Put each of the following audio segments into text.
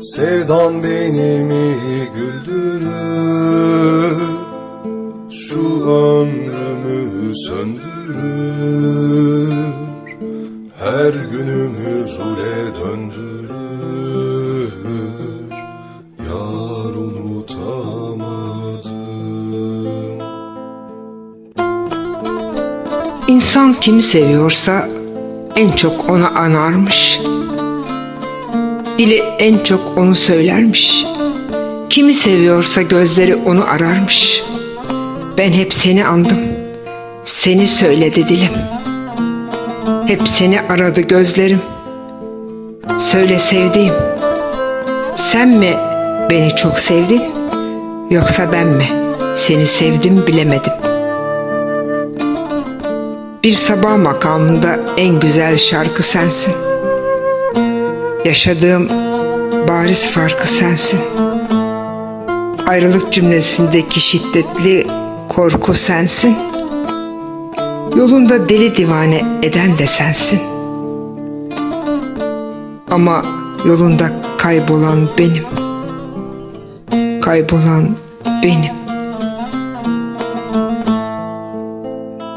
Sevdan benimi güldürür? Şu ömrümü söndürür. Her günümü zule döndürür. Yar unutamadım. İnsan kimi seviyorsa en çok onu anarmış. Dili en çok onu söylermiş. Kimi seviyorsa gözleri onu ararmış. Ben hep seni andım. Seni söyledi dilim. Hep seni aradı gözlerim. Söyle sevdiğim. Sen mi beni çok sevdin? Yoksa ben mi? Seni sevdim bilemedim. Bir sabah makamında en güzel şarkı sensin. Yaşadığım bariz farkı sensin. Ayrılık cümlesindeki şiddetli korku sensin. Yolunda deli divane eden de sensin. Ama yolunda kaybolan benim. Kaybolan benim.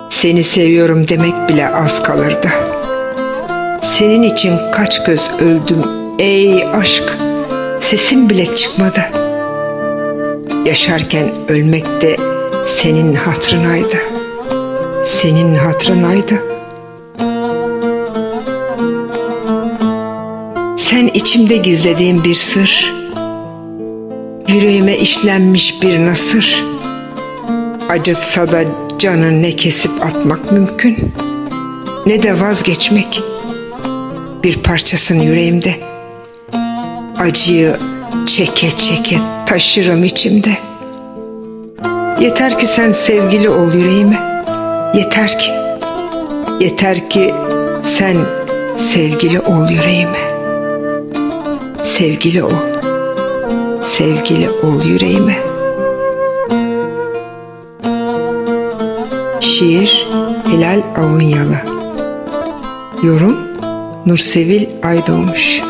Seni seviyorum demek bile az kalırdı. Senin için kaç kez öldüm ey aşk. Sesim bile çıkmadı. Yaşarken ölmek de senin hatırınaydı. Senin hatırınaydı. Sen içimde gizlediğim bir sır. Yüreğime işlenmiş bir nasır. Acıtsa da canı ne kesip atmak mümkün ne de vazgeçmek. Bir parçasın yüreğimde. Acıyı çeke çeke taşırım içimde. Yeter ki sen sevgili ol yüreğime. Yeter ki. Yeter ki sen sevgili ol yüreğime. Sevgili ol. Sevgili ol yüreğime. Şiir Hilal Avunyalı Yorum Nursevil Aydoğmuş